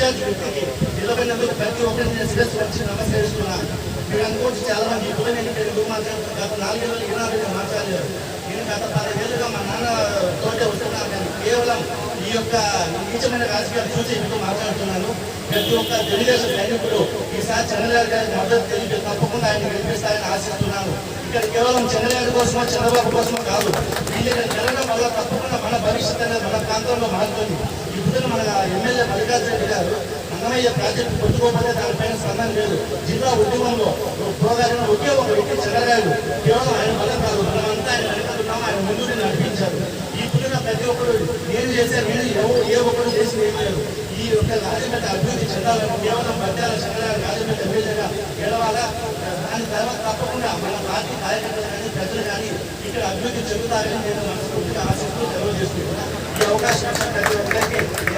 Incharge వ్యక్తికి నిలబడినందుకు ప్రతి ఒక్కరిని నేను శిరస్సు వచ్చి నమస్కరిస్తున్నాను మీరు అనుకోవచ్చు చాలా మంది ఇప్పుడు నేను తెలుగు మాత్రం గత నాలుగేళ్ళు ఈనాడు మాట్లాడలేదు నేను గత పదివేలుగా మా నాన్న తోటే వస్తున్నాను కానీ కేవలం ఈ యొక్క నీచమైన రాజకీయాలు చూసి మీతో మాట్లాడుతున్నాను ప్రతి ఒక్క తెలుగుదేశం సైనికుడు ఈసారి చంద్రబాబు గారికి మద్దతు తెలిపి తప్పకుండా ఆయన గెలిపిస్తారని ఆశిస్తున్నాను ఇక్కడ కేవలం చంద్రబాబు కోసమో చంద్రబాబు కోసమో కాదు. వీళ్ళు ఇక్కడ జరగడం వల్ల తప్పకుండా మన భవిష్యత్తు అనేది మన ప్రాంతంలో మారుతుంది. ఇప్పుడు మన ఎమ్మెల్యే మల్లికార్జున రెడ్డి గారు అన్నమయ్య ప్రాజెక్టు కొట్టుకోకపోతే దానిపైన స్పందన లేదు. జిల్లా ఉద్యమంలో ప్రోగారిన ఒకే ఒక వ్యక్తి చంద్రబాబు కేవలం ఆయన వల్ల కాదు మనమంతా ఆయన వెనకతున్నాం ఆయన ముందు నడిపించారు. ఈ ఇప్పుడున్న ప్రతి ఒక్కరు నేను చేసే నేను ఎవ- ఏ ఒక్కరు చేసి ఏం లేదు. ఈ యొక్క రాజపేట అభివృద్ధి చెందాలని కేవలం మధ్యాహ్న చెందాలని రాజపేట ఎమ్మెల్యేగా గెలవాలా? దాని తర్వాత తప్పకుండా మన పార్టీ కార్యకర్తలు కానీ ప్రజలు కానీ ఇక్కడ అభివృద్ధి చెందుతారని నేను మనస్ఫూర్తిగా ఆశిస్తూ తెలియజేస్తున్నాను お貸しなさったとおだけ